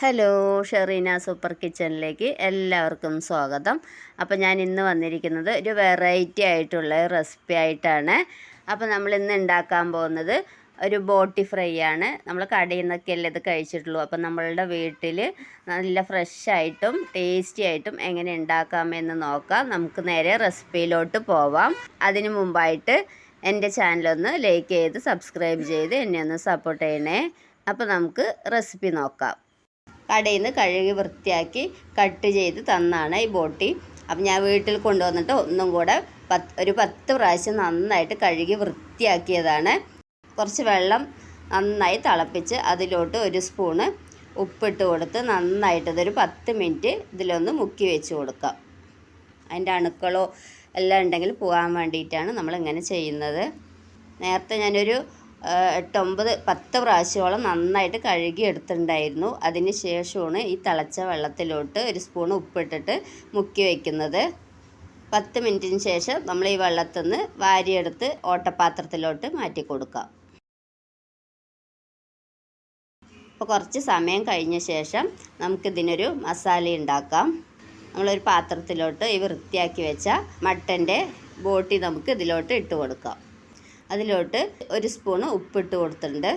Hello Shereena super കിച്ചണിലേക്ക് എല്ലാവർക്കും സ്വാഗതം. അപ്പോൾ ഞാൻ ഇന്ന് വന്നിരിക്കുന്നത് ഒരു വെറൈറ്റി ആയിട്ടുള്ള റെസിപ്പി ആയിട്ടാണ്. അപ്പോൾ നമ്മൾ ഇന്ന് ഉണ്ടാക്കാൻ പോകുന്നത് ഒരു ബോട്ടി ഫ്രൈ ആണ്. നമ്മൾ കടയിൽ നിന്നൊക്കെ അല്ലേ ഇത് കഴിച്ചിട്ടുള്ളൂ. അപ്പോൾ നമ്മളുടെ വീട്ടിൽ നല്ല ഫ്രഷ് ആയിട്ടും ടേസ്റ്റി ആയിട്ടും എങ്ങനെ ഉണ്ടാക്കാമെന്ന് നോക്കാം. നമുക്ക് നേരെ റെസിപ്പിയിലോട്ട് പോവാം. അതിന് മുമ്പായിട്ട് എന്റെ ചാനലൊന്ന് ലൈക്ക് ചെയ്ത് സബ്സ്ക്രൈബ് ചെയ്ത് എന്നെ ഒന്ന് സപ്പോർട്ട് ചെയ്യണേ. അപ്പോൾ നമുക്ക് റെസിപ്പി നോക്കാം. കടയിൽ നിന്ന് കഴുകി വൃത്തിയാക്കി കട്ട് ചെയ്ത് തന്നാണ് ഈ ബോട്ടി. അപ്പം ഞാൻ വീട്ടിൽ കൊണ്ടുവന്നിട്ട് ഒന്നും കൂടെ പത്ത് ഒരു പത്ത് പ്രാവശ്യം നന്നായിട്ട് കഴുകി വൃത്തിയാക്കിയതാണ്. കുറച്ച് വെള്ളം നന്നായി തിളപ്പിച്ച് അതിലോട്ട് ഒരു സ്പൂണ് ഉപ്പിട്ട് കൊടുത്ത് നന്നായിട്ട് ഇതൊരു പത്ത് മിനിറ്റ് ഇതിലൊന്ന് മുക്കി വെച്ച് കൊടുക്കാം. അതിന്റെ അണുക്കളോ എല്ലാം ഉണ്ടെങ്കിൽ പോകാൻ വേണ്ടിയിട്ടാണ് നമ്മളിങ്ങനെ ചെയ്യുന്നത്. നേരത്തെ ഞാനൊരു എട്ടൊമ്പത് പത്ത് പ്രാവശ്യത്തോളം നന്നായിട്ട് കഴുകി എടുത്തിട്ടുണ്ടായിരുന്നു അതിന് ശേഷമാണ് ഈ തിളച്ച വെള്ളത്തിലോട്ട് ഒരു സ്പൂൺ ഉപ്പിട്ടിട്ട് മുക്കി വയ്ക്കുന്നത് പത്ത് മിനിറ്റിന് ശേഷം നമ്മൾ ഈ വെള്ളത്തിൽ നിന്ന് വാരിയെടുത്ത് ഓട്ടപാത്രത്തിലോട്ട് മാറ്റി കൊടുക്കാം. അപ്പോൾ കുറച്ച് സമയം കഴിഞ്ഞ ശേഷം നമുക്കിതിനൊരു മസാല ഉണ്ടാക്കാം. നമ്മളൊരു പാത്രത്തിലോട്ട് ഈ വൃത്തിയാക്കി വെച്ച മട്ടന്റെ ബോട്ടി നമുക്ക് ഇതിലോട്ട് ഇട്ട് കൊടുക്കാം. അതിലോട്ട് ഒരു സ്പൂണ് ഉപ്പിട്ട് കൊടുത്തിട്ടുണ്ട്.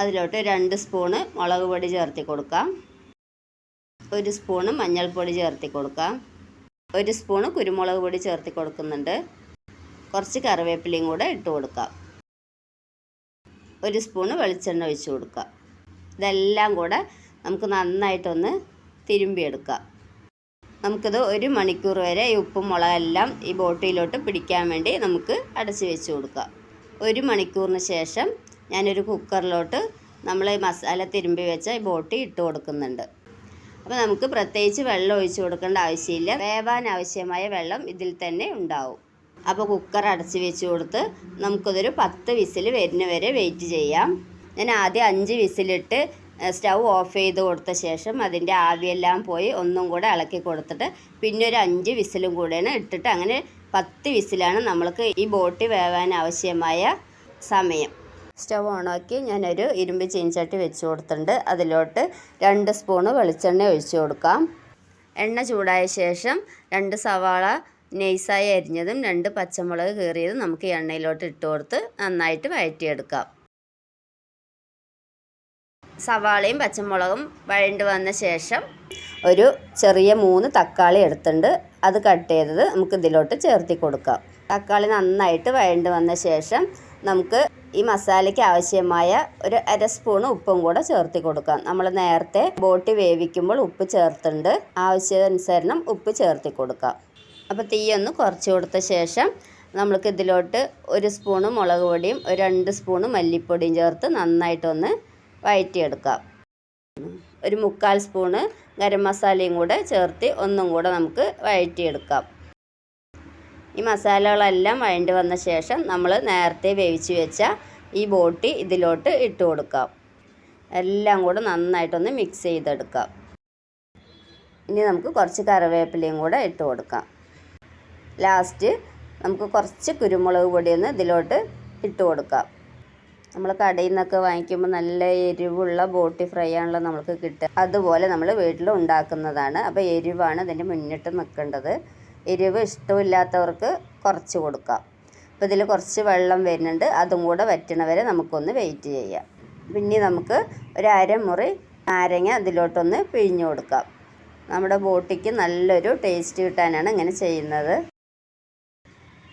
അതിലോട്ട് രണ്ട് സ്പൂണ് മുളക് പൊടി ചേർത്തി കൊടുക്കാം. ഒരു സ്പൂണ് മഞ്ഞൾപ്പൊടി ചേർത്തി കൊടുക്കാം. ഒരു സ്പൂണ് കുരുമുളക് പൊടി ചേർത്തി കൊടുക്കുന്നുണ്ട്. കുറച്ച് കറിവേപ്പിലയും കൂടെ ഇട്ട് കൊടുക്കാം. ഒരു സ്പൂണ് വെളിച്ചെണ്ണ ഒഴിച്ച് കൊടുക്കാം. ഇതെല്ലാം കൂടെ നമുക്ക് നന്നായിട്ടൊന്ന് തിരുമ്പിയെടുക്കാം. നമുക്കിത് ഒരു മണിക്കൂർ വരെ ഈ ഉപ്പും മുളകെല്ലാം ഈ ബോട്ടിയിലോട്ട് പിടിക്കാൻ വേണ്ടി നമുക്ക് അടച്ച് വെച്ച് കൊടുക്കാം. ഒരു മണിക്കൂറിന് ശേഷം ഞാനൊരു കുക്കറിലോട്ട് നമ്മൾ ഈ മസാല തിരുമ്പി വെച്ച ഈ ബോട്ടി ഇട്ട് കൊടുക്കുന്നുണ്ട്. അപ്പോൾ നമുക്ക് പ്രത്യേകിച്ച് വെള്ളം ഒഴിച്ച് കൊടുക്കേണ്ട ആവശ്യമില്ല. വേവാൻ ആവശ്യമായ വെള്ളം ഇതിൽ തന്നെ ഉണ്ടാവും. അപ്പോൾ കുക്കർ അടച്ച് വെച്ച് കൊടുത്ത് നമുക്കിതൊരു പത്ത് വിസിൽ വരുന്ന വരെ വെയിറ്റ് ചെയ്യാം. ഞാൻ ആദ്യം അഞ്ച് വിസിലിട്ട് സ്റ്റൗ ഓഫ് ചെയ്ത് കൊടുത്ത ശേഷം അതിന്റെ ആവിയെല്ലാം പോയി ഒന്നും കൂടെ ഇളക്കി കൊടുത്തിട്ട് പിന്നെ ഒരു അഞ്ച് വിസിലും കൂടെയാണ് ഇട്ടിട്ട് അങ്ങനെ പത്ത് വിസിലാണ് നമ്മൾക്ക് ഈ ബോട്ടി വേവാൻ ആവശ്യമായ സമയം. സ്റ്റവ് ഓണാക്കി ഞാനൊരു ഇരുമ്പ് ചീൻചട്ടി വെച്ച് കൊടുത്തിട്ടുണ്ട്. അതിലോട്ട് രണ്ട് സ്പൂണ് വെളിച്ചെണ്ണ ഒഴിച്ചു കൊടുക്കാം. എണ്ണ ചൂടായ ശേഷം രണ്ട് സവാള നെയ്സായി അരിഞ്ഞതും രണ്ട് പച്ചമുളക് കീറിയതും നമുക്ക് ഈ എണ്ണയിലോട്ട് ഇട്ട് കൊടുത്ത് നന്നായിട്ട് വഴറ്റിയെടുക്കാം. സവാളയും പച്ചമുളകും വഴണ്ട് വന്ന ശേഷം ഒരു ചെറിയ മൂന്ന് തക്കാളി എടുത്തിട്ടുണ്ട്. അത് കട്ട് ചെയ്തത് നമുക്ക് ഇതിലോട്ട് ചേർത്തി കൊടുക്കാം. തക്കാളി നന്നായിട്ട് വഴണ്ട് വന്ന ശേഷം നമുക്ക് ഈ മസാലയ്ക്ക് ആവശ്യമായ ഒരു അര സ്പൂൺ ഉപ്പും കൂടെ ചേർത്തി കൊടുക്കാം. നമ്മൾ നേരത്തെ ബോട്ടി വേവിക്കുമ്പോൾ ഉപ്പ് ചേർത്തുണ്ട് ആവശ്യാനുസരണം ഉപ്പ് ചേർത്തി കൊടുക്കാം. അപ്പോൾ തീയൊന്ന് കുറച്ച് കൊടുത്ത ശേഷം നമ്മൾക്ക് ഇതിലോട്ട് ഒരു സ്പൂണ് മുളക് പൊടിയും ഒരു രണ്ട് സ്പൂണ് മല്ലിപ്പൊടിയും ചേർത്ത് നന്നായിട്ടൊന്ന് വഴറ്റിയെടുക്കാം ഒരു മുക്കാൽ സ്പൂണ് ഗരം മസാലയും കൂടെ ചേർത്ത് ഒന്നും കൂടെ നമുക്ക് വഴറ്റിയെടുക്കാം ഈ മസാലകളെല്ലാം വഴണ്ടി വന്ന ശേഷം നമ്മൾ നേരത്തെ വേവിച്ച് വെച്ച ഈ ബോട്ടി ഇതിലോട്ട് ഇട്ട് കൊടുക്കാം. എല്ലാം കൂടെ നന്നായിട്ടൊന്ന് മിക്സ് ചെയ്തെടുക്കാം. ഇനി നമുക്ക് കുറച്ച് കറിവേപ്പിലയും കൂടെ ഇട്ട് കൊടുക്കാം. ലാസ്റ്റ് നമുക്ക് കുറച്ച് കുരുമുളക് പൊടിയൊന്ന് ഇതിലോട്ട് ഇട്ട് കൊടുക്കാം. നമ്മൾ കടയിൽ നിന്നൊക്കെ വാങ്ങിക്കുമ്പോൾ നല്ല എരിവുള്ള ബോട്ടി ഫ്രൈ ആണല്ലോ നമുക്ക് കിട്ടുക. അതുപോലെ നമ്മൾ വീട്ടിൽ ഉണ്ടാക്കുന്നതാണ്. അപ്പോൾ എരിവാണ് ഇതിന്റെ മുന്നിട്ട് നിൽക്കേണ്ടത്. എരിവ് ഇഷ്ടമില്ലാത്തവർക്ക് കുറച്ച് കൊടുക്കാം. അപ്പോൾ ഇതിൽ കുറച്ച് വെള്ളം വരുന്നുണ്ട്. അതും കൂടെ വറ്റണ വരെ നമുക്കൊന്ന് വെയിറ്റ് ചെയ്യാം. പിന്നെ നമുക്ക് ഒരു അരമുറി നാരങ്ങ അതിലോട്ടൊന്ന് പിഴിഞ്ഞു കൊടുക്കാം. നമ്മുടെ ബോട്ടിക്ക് നല്ലൊരു ടേസ്റ്റ് കിട്ടാനാണ് ഇങ്ങനെ ചെയ്യുന്നത്.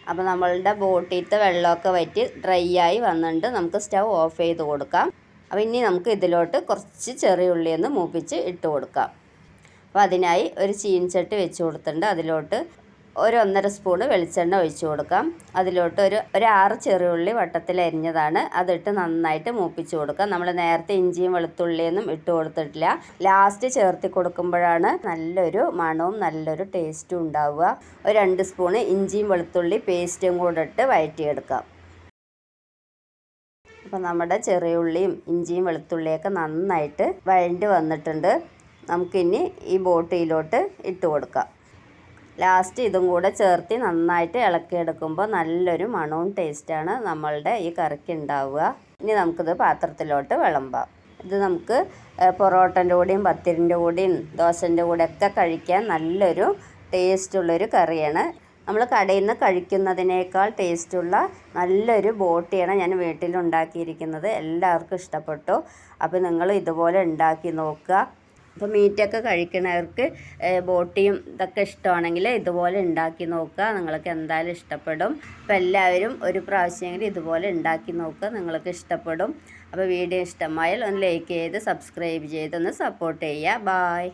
അപ്പോൾ നമ്മളുടെ ബോട്ടിലത്തെ വെള്ളമൊക്കെ വറ്റി ഡ്രൈ ആയി വന്നിട്ട് നമുക്ക് സ്റ്റൗ ഓഫ് ചെയ്ത് കൊടുക്കാം. അപ്പോൾ ഇനി നമുക്ക് ഇതിലോട്ട് കുറച്ച് ചെറിയ ഉള്ളി ഒന്ന് മൂപ്പിച്ച് ഇട്ട് കൊടുക്കാം. അപ്പോൾ അതിനായി ഒരു ചീനച്ചട്ടി വെച്ച് കൊടുത്തിട്ടുണ്ട്. അതിലോട്ട് ഒരു ഒന്നര സ്പൂണ് വെളിച്ചെണ്ണ ഒഴിച്ചു കൊടുക്കാം. അതിലോട്ട് ഒരു ഒരു ആറ് ചെറിയുള്ളി വട്ടത്തിൽ അരിഞ്ഞതാണ്. അതിട്ട് നന്നായിട്ട് മൂപ്പിച്ച് കൊടുക്കാം. നമ്മൾ നേരത്തെ ഇഞ്ചിയും വെളുത്തുള്ളിയൊന്നും ഇട്ട് കൊടുത്തിട്ടില്ല. ലാസ്റ്റ് ചേർത്തി കൊടുക്കുമ്പോഴാണ് നല്ലൊരു മണവും നല്ലൊരു ടേസ്റ്റും ഉണ്ടാവുക. ഒരു രണ്ട് സ്പൂണ് ഇഞ്ചിയും വെളുത്തുള്ളി പേസ്റ്റും കൂടെ ഇട്ട് വഴറ്റിയെടുക്കാം അപ്പോൾ നമ്മുടെ ചെറിയ ഉള്ളിയും ഇഞ്ചിയും വെളുത്തുള്ളിയൊക്കെ നന്നായിട്ട് വഴണ്ടി വന്നിട്ടുണ്ട്. നമുക്കിനി ഈ ബോട്ടിയിലോട്ട് ഇട്ട് കൊടുക്കാം. ലാസ്റ്റ് ഇതും കൂടെ ചേർത്ത് നന്നായിട്ട് ഇളക്കിയെടുക്കുമ്പോൾ നല്ലൊരു മണവും ടേസ്റ്റാണ് നമ്മളുടെ ഈ കറിക്ക് ഉണ്ടാവുക. ഇനി നമുക്കിത് പാത്രത്തിലോട്ട് വിളമ്പാം. ഇത് നമുക്ക് പൊറോട്ടന്റെ കൂടെയും പത്തിരിന്റെ കൂടെയും ദോശന്റെ കൂടെ ഒക്കെ കഴിക്കാൻ നല്ലൊരു ടേസ്റ്റുള്ളൊരു കറിയാണ്. നമ്മൾ കടയിൽ നിന്ന് കഴിക്കുന്നതിനേക്കാൾ ടേസ്റ്റുള്ള നല്ലൊരു ബോട്ടിയാണ് ഞാൻ വീട്ടിലുണ്ടാക്കിയിരിക്കുന്നത്. എല്ലാവർക്കും ഇഷ്ടപ്പെട്ടു. അപ്പോൾ നിങ്ങൾ ഇതുപോലെ ഉണ്ടാക്കി നോക്കുക. അപ്പോൾ മീറ്റൊക്കെ കഴിക്കുന്നവർക്ക് ഏഹ്, ബോട്ടിയും ഇതൊക്കെ ഇഷ്ടമാണെങ്കിൽ ഇതുപോലെ ഉണ്ടാക്കി നോക്കുക. നിങ്ങൾക്ക് എന്തായാലും ഇഷ്ടപ്പെടും. അപ്പോൾ എല്ലാവരും ഒരു പ്രാവശ്യമെങ്കിലും ഇതുപോലെ ഉണ്ടാക്കി നോക്കുക. നിങ്ങൾക്ക് ഇഷ്ടപ്പെടും. അപ്പോൾ വീഡിയോ ഇഷ്ടമായാൽ ഒന്ന് ലൈക്ക് ചെയ്ത് സബ്സ്ക്രൈബ് ചെയ്ത് ഒന്ന് സപ്പോർട്ട് ചെയ്യുക. ബായ്